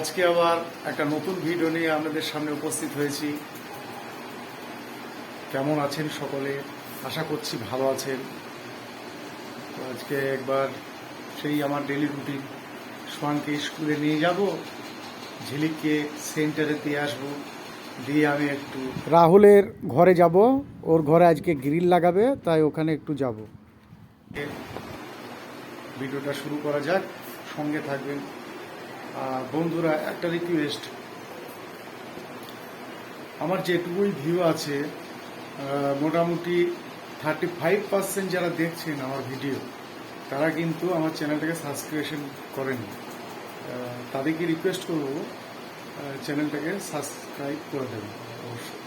আজকে আবার একটা নতুন ভিডিও নিয়ে আপনাদের সামনে উপস্থিত হয়েছি। কেমন আছেন সকলে? আশা করছি ভালো আছেন। তো আজকে একবার সেই আমার ডেলি রুটিন সোয়ানকে স্কুলে নিয়ে যাব, ঝিলিককে সেন্টারে দিয়ে আসব, দিয়ে আমি একটু রাহুলের ঘরে যাব। ওর ঘরে আজকে গ্রিল লাগাবে, তাই ওখানে একটু যাব। ভিডিওটা শুরু করা যাক। সঙ্গে থাকবেন বন্ধুরা, একটা রিকোয়েস্ট আমার যেটুকুই ভিউ আছে মোটামুটি থার্টি ফাইভ পার্সেন্ট যারা দেখছেন আমার ভিডিও তারা কিন্তু আমার চ্যানেলটাকে সাবস্ক্রিপশন করেনি। তাদেরকে রিকোয়েস্ট করব চ্যানেলটাকে সাবস্ক্রাইব করে দেবেন অবশ্যই।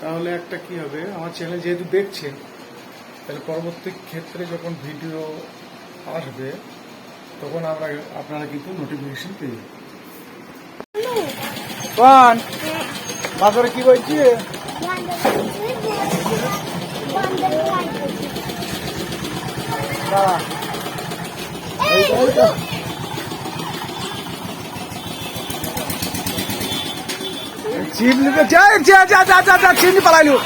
তাহলে একটা কি হবে, আমার চ্যানেল যেহেতু দেখছেন, তাহলে পরবর্তী ক্ষেত্রে যখন ভিডিও আসবে তখন আমরা আপনারা কিন্তু নোটিফিকেশন পেয়ে যাবেন বাজারে কি বলছি? চিমনি যা যা যা যা যা যা চিমনি পালাইলু।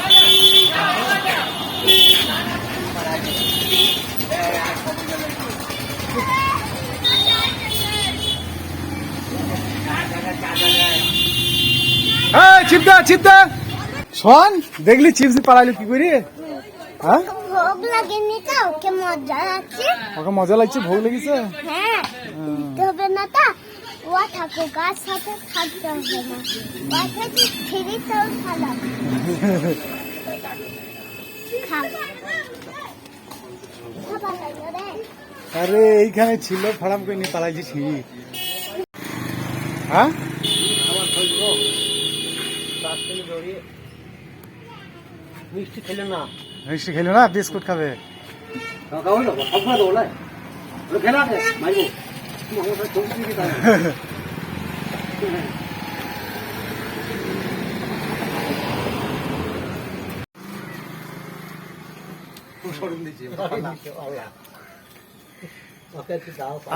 চিপদা চিপদা শোন দেখলি চিপস পালাইলু কি করি? হ্যাঁ? ভোগ লাগেনি তো ওকে মজা আছে ওকে মজা লাগছে ভোগ লেগেছে? হ্যাঁ দিতে হবে না তা ও থাকুক গাছ সাথে থাকতে হবে না। বাসাতে ফিরি তো ভালো। আরে এইখানে ছিল ফাড়াম করে নিয়ে পালাইছি ছিঁড়ি হ্যাঁ? মিষ্টি খেলে না। মিষ্টি খেলো না বিস্কুট খাবে।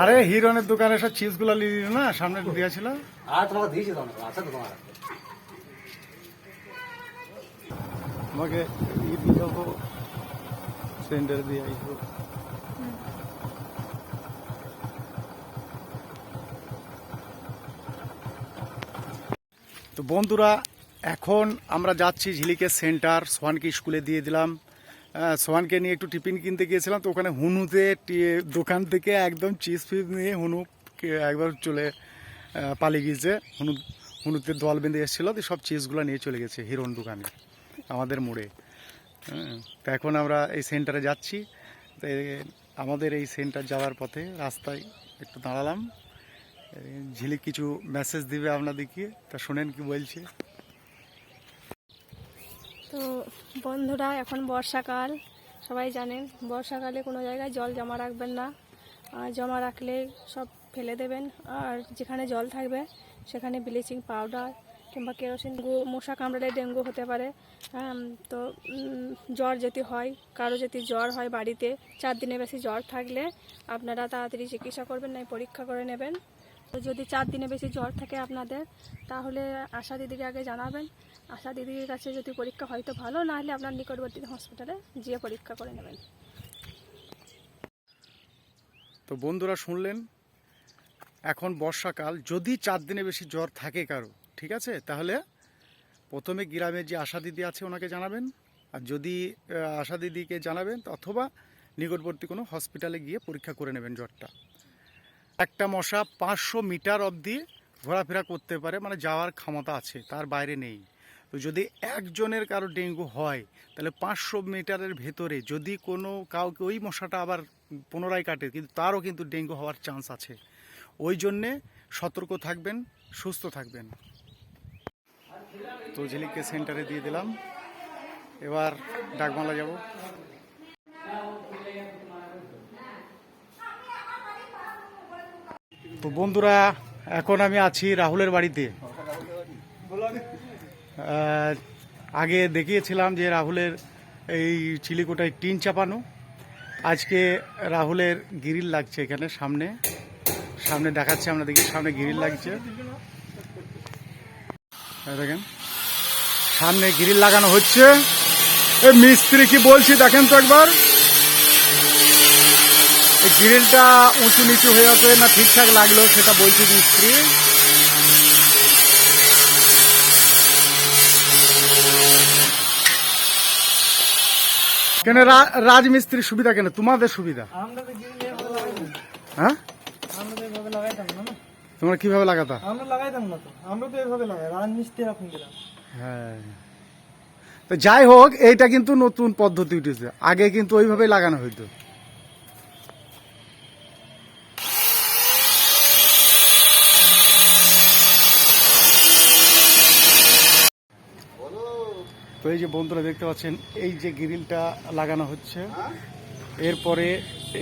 আরে হিরনের দোকানে সব চিপসগুলো নিয়ে না সামনে দিয়েছিল আর তোমাকে দিয়েছি তো আছে তো তোমার আমাকে সেন্টার দিয়ে আসব তো বন্ধুরা, এখন আমরা যাচ্ছি ঝিলিকে সেন্টার, সোহানকে স্কুলে দিয়ে দিলাম। সোহানকে নিয়ে একটু টিফিন কিনতে গিয়েছিলাম, তো ওখানে হুনুতে দোকান থেকে একদম চিজ ফিজ নিয়ে হুনু একবার চলে পালিয়ে গিয়েছে। হুনু, হুনুতে দল বেঁধে এসেছিল, তো সব চিজগুলো নিয়ে চলে গেছে হিরোন দোকানে। আমাদের মোড়ে। হ্যাঁ, তো এখন আমরা এই সেন্টারে যাচ্ছি। তো আমাদের এই সেন্টার যাওয়ার পথে রাস্তায় একটু দাঁড়ালাম। ঝিলিক কিছু মেসেজ দিবে আপনাদেরকে তা শোনেন কি বলছে। তো বন্ধুরা এখন বর্ষাকাল সবাই জানেন বর্ষাকালে কোনো জায়গায় জল জমা রাখবেন না। জমা রাখলে সব ফেলে দেবেন আর যেখানে জল থাকবে সেখানে ব্লিচিং পাউডার কিংবা কেরোসিন গু- মশা কামড়ালে ডেঙ্গু হতে পারে তো জ্বর যদি হয়, কারও যদি জ্বর হয় বাড়িতে, চার দিনের বেশি জ্বর থাকলে আপনারা তাড়াতাড়ি চিকিৎসা করবেন না পরীক্ষা করে নেবেন। তো যদি চার দিনে বেশি জ্বর থাকে আপনাদের, তাহলে আশা দিদিকে আগে জানাবেন। আশা দিদির কাছে যদি পরীক্ষা হয় তো ভালো, না হলে আপনার নিকটবর্তী হসপিটালে গিয়ে পরীক্ষা করে নেবেন। তো বন্ধুরা শুনলেন, এখন বর্ষাকাল, যদি চার দিনে বেশি জ্বর থাকে কারও ঠিক আছে? তাহলে প্রথমে গ্রামের যে আশা দিদি আছে ওনাকে জানাবেন। আর যদি আশা দিদিকে জানাবেন অথবা নিকটবর্তী কোনো হসপিটালে গিয়ে পরীক্ষা করে নেবেন জ্বরটা। একটা মশা পাঁচশো মিটার অবধি ঘোরাফেরা করতে পারে মানে যাওয়ার ক্ষমতা আছে, তার বাইরে নেই। তো যদি একজনের কারও ডেঙ্গু হয়, তাহলে পাঁচশো মিটারের ভেতরে যদি কোনো কাউকে, ওই মশাটা আবার পুনরায় কাটে, কিন্তু তারও কিন্তু ডেঙ্গু হওয়ার চান্স আছে। ওই জন্যে সতর্ক থাকবেন, সুস্থ থাকবেন। তো ঝিলিককে সেন্টারে দিয়ে দিলাম। এবার ডাকমালা যাব। তো বন্ধুরা, এখন আমি আছি রাহুলের বাড়িতে। আগে দেখিয়েছিলাম যে রাহুলের এই চিলিকোটায় টিন চাপানো। আজকে রাহুলের গিরিল লাগছে এখানে সামনে। সামনে দেখাচ্ছে, আমরা দেখি সামনে গিরিল লাগছে। দেখেন। সামনে গ্রিল লাগানো হচ্ছে। এই মিস্ত্রি কি বলছি দেখেন তো একবার। এই গ্রিলটা উঁচু নিচু হয়ে যাবে না ঠিকঠাক লাগল সেটা বলছি মিস্ত্রি। কেন রাজমিস্ত্রির সুবিধা কেন? তোমাদের সুবিধা। হ্যাঁ? তোমরা কীভাবে লাগাতা? আমরা লাগাইতাম না তো। আমরা তো এভাবে লাগাই রাজমিস্ত্রি এখন দিলাম। হ্যাঁ। তো যাই হোক এইটা কিন্তু নতুন পদ্ধতি উঠেছে। আগে কিন্তু ওইভাবেই লাগানো হইতো। তো এই যে বন্ধুরা দেখতে পাচ্ছেন এই যে গ্রিলটা লাগানো হচ্ছে। এরপরে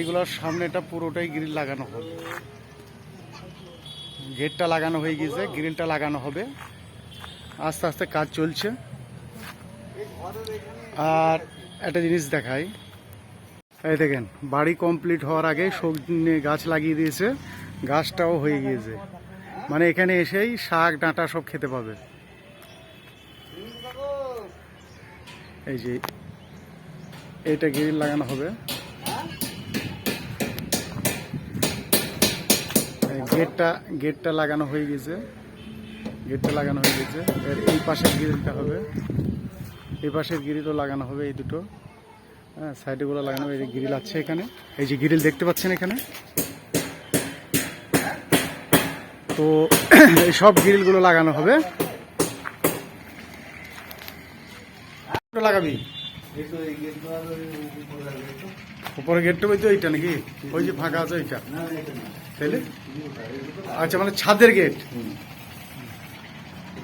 এগুলোর সামনেটা পুরোটাই গ্রিল লাগানো হবে গেটটা লাগানো হয়ে গেছে গ্রিলটা লাগানো হবে। আস্তে আস্তে কাজ চলছে। আর একটা জিনিস দেখাই। এই দেখেন, বাড়ি কমপ্লিট হওয়ার আগে সবজি গাছ লাগিয়ে দিয়েছে, গাছটাও হয়ে গিয়েছে। মানে এখানে এসেই শাক, ডাঁটা সব খেতে পাবে। এই যে এটা গ্রিল লাগানো হবে। গেটটা গেটটা লাগানো হয়ে গেছে। গেটটা লাগানো হয়ে গেছে। এর এই পাশের গ্রিলটা হবে। এই পাশের গ্রিলও লাগানো হবে এই দুটো। হ্যাঁ সাইডেগুলো লাগানো হবে। এই যে গ্রিল আছে এখানে। এই যে গ্রিল দেখতে পাচ্ছেন এখানে? তো এই সব গ্রিলগুলো লাগানো হবে। লাগাবি? উপরে গেটটা ওই তো এইটা নাকি? ওই যে ফাঁকা আছে ওইটা। তাইলে? আচ্ছা মানে ছাদের গেট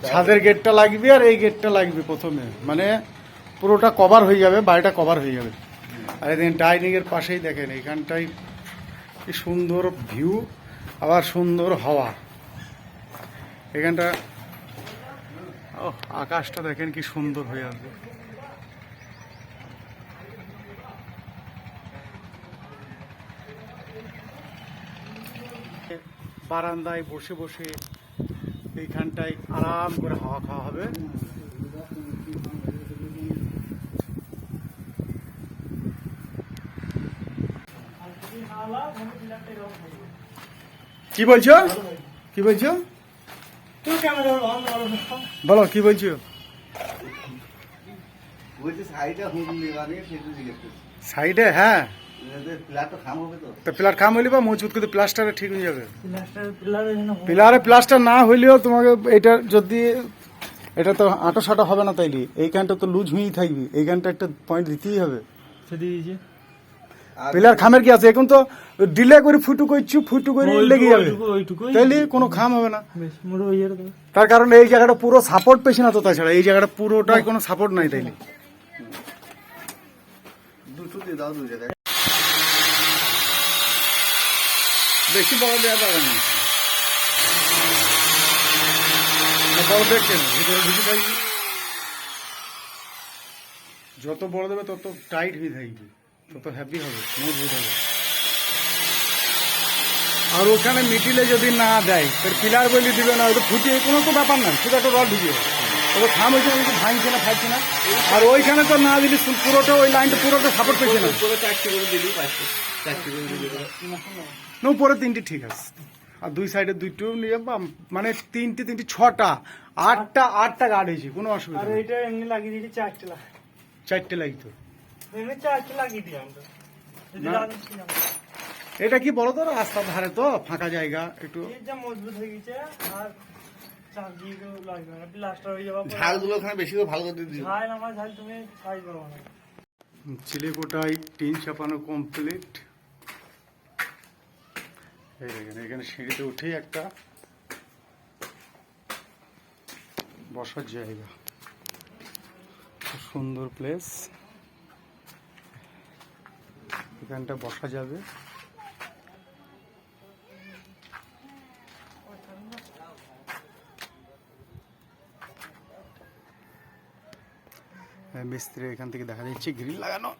ছাদের গেটটা লাগবে আর এই গেটটা লাগবে প্রথমে। মানে পুরোটা কভার হয়ে যাবে, বাড়িটা কভার হয়ে যাবে। আর এদিন ডাইনিং এর পাশেই দেখেন এখানটাই কি সুন্দর ভিউ আবার সুন্দর হাওয়া। এখানটা আকাশটা দেখেন কি সুন্দর হয়ে আছে। বারান্দায় বসে বসে এইখানটায় আরাম করে হাওয়া খাওয়া হবে। কি বলছো? কি বলছো? বলো কি বলছো? সাইডে হ্যাঁ। তো খাম হবে তো। তো পিলার খাম হইলে বা মজবুত কিন্তু প্লাস্টারে ঠিক হয়ে যাবে। পিলার প্লাস্টার না হইলেও তোমাকে এটা যদি এটা তো আটো সাটো হবে না তাইলে। এইখানটা তো লুজ হয়েই থাকবে। এইখানটা একটা পয়েন্ট দিতেই হবে। পিলার খামের কি আছে? এখন তো ডিলে করে ফুটু করছি ফুটু করে লেগে যাবে। তাইলে কোনো খাম হবে না। তার কারণে এই জায়গাটা পুরো সাপোর্ট পেছে না তো তাছাড়া। এই জায়গাটা পুরোটাই কোনো সাপোর্ট নাই তাইলে। দুটো দিয়ে দাও দুই জায়গায়। বেশি বড় দেওয়া যাবে না। বড় দেখছেন ভিতরে ঢুকে থাকবে যত বড় দেবে তত টাইট হয়ে থাকবে তত হ্যাপি হবে মজবুত হবে। আর ওখানে মিডিলে যদি না দেয় তাহলে পিলার বলি দিবে না, ওটা ফুটিয়ে কোনো তো ব্যাপার না, শুধু একটা রড ঢুকিয়ে ওটা থাম হয়েছে না ভাঙছে না ফাইছে না। আর ওইখানে তো না দিলে পুরোটা ওই লাইনটা পুরোটা সাপোর্ট পেয়েছে না। না উপরে তিনটি ঠিক আছে। আর দুই সাইডে দুইটো নিয়ে বা- মানে তিনটে তিনটে ছটা আটটা আটটা গার্ড হয়েছে কোনো অসুবিধা আর নেই। এইটা এমনি লাগিয়ে দিয়েছি চারটে লাখ চারটে লাগতো এমনি চারটে লাগিয়ে দিই আমরা। এটা কি বলো তো রাস্তার ধারে তো ফাঁকা জায়গা একটু। এর যা মজবুত হয়ে গেছে আর হয়ে করো টিন চাপানো কমপ্লিট এই দেখেন, এখানে সিঁড়িতে উঠেই একটা বসার জায়গা। খুব সুন্দর প্লেস এখানটা বসা যাবে। মিস্ত্রি এখান থেকে দেখা যাচ্ছে গ্রিল লাগানো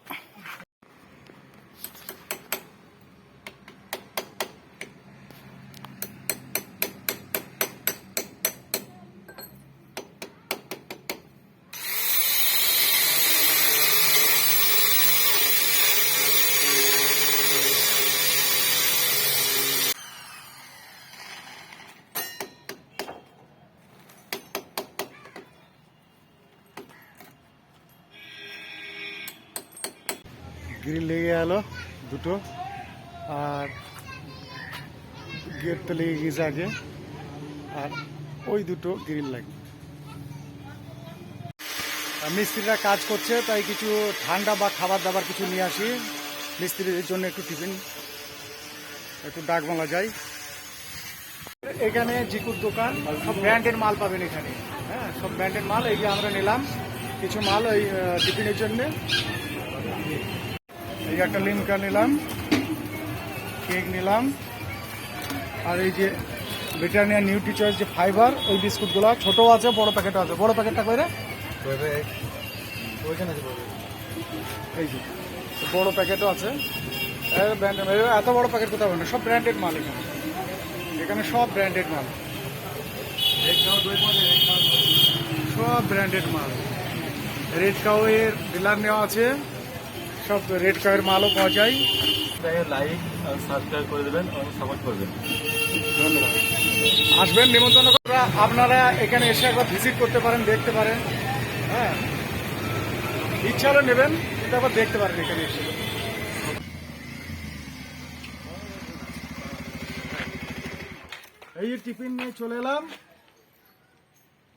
গ্রিল লেগে গেল দুটো। আর গেট তো লেগে গেছে আগে। আর ওই দুটো গ্রিল লাগবে মিস্ত্রিরা কাজ করছে, তাই কিছু ঠান্ডা বা খাবার দাবার কিছু নিয়ে আসি। মিস্ত্রিদের জন্য একটু টিফিন, একটু ডাকবাংলা যাই। এখানে জিকুর দোকান, সব ব্র্যান্ডের মাল পাবেন এখানে। হ্যাঁ সব ব্র্যান্ডের মাল, এই যে আমরা নিলাম। কিছু মাল ওই টিফিনের জন্য। এই একটা লিমকা নিলাম কেক নিলাম আর এই যে ব্রিটানিয়া নিউট্রি চয়েস যে ফাইবার ওই বিস্কুটগুলো ছোটো আছে বড় প্যাকেটও আছে। বড় প্যাকেটটা করে এই যে বড় প্যাকেটও আছে। এত বড় প্যাকেট কোথাও হবে না সব ব্র্যান্ডেড মাল এখানে। এখানে সব ব্র্যান্ডেড মাল। সব ব্র্যান্ডেড মাল। রেড কাউয়ের ডিলার নেওয়া আছে। সব রেড কাউ মালও পাওয়া যায়। লাইক সাবস্ক্রাইব করে দেবেন এবং সাপোর্ট করবেন। ধন্যবাদ। আসবেন নিমন্ত্রণ করা আপনারা এখানে এসে একবার ভিজিট করতে পারেন দেখতে পারেন। হ্যাঁ। ইচ্ছা হলে নেবেন কিন্তু একবার দেখতে পারেন এখানে এসে। এই টিফিন নিয়ে চলে এলাম।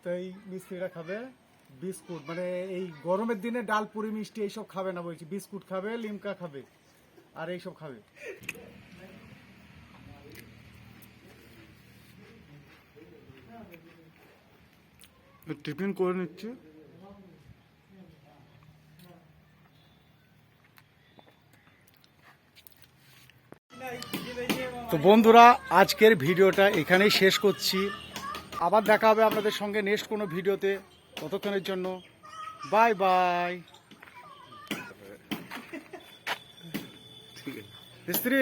তো এই মিস্ত্রিরা খাবে। বিস্কুট মানে এই গরমের দিনে ডাল, পুরি, মিষ্টি এইসব খাবে না বলছি। বিস্কুট খাবে, লিমকা খাবে, আর এইসব খাবে। টিফিন করে নিচ্ছি। তো বন্ধুরা, আজকের ভিডিওটা এখানেই শেষ করছি। আবার দেখা হবে আপনাদের সঙ্গে নেক্সট কোনো ভিডিওতে। ততক্ষণের জন্য বাই বাই। স্ত্রী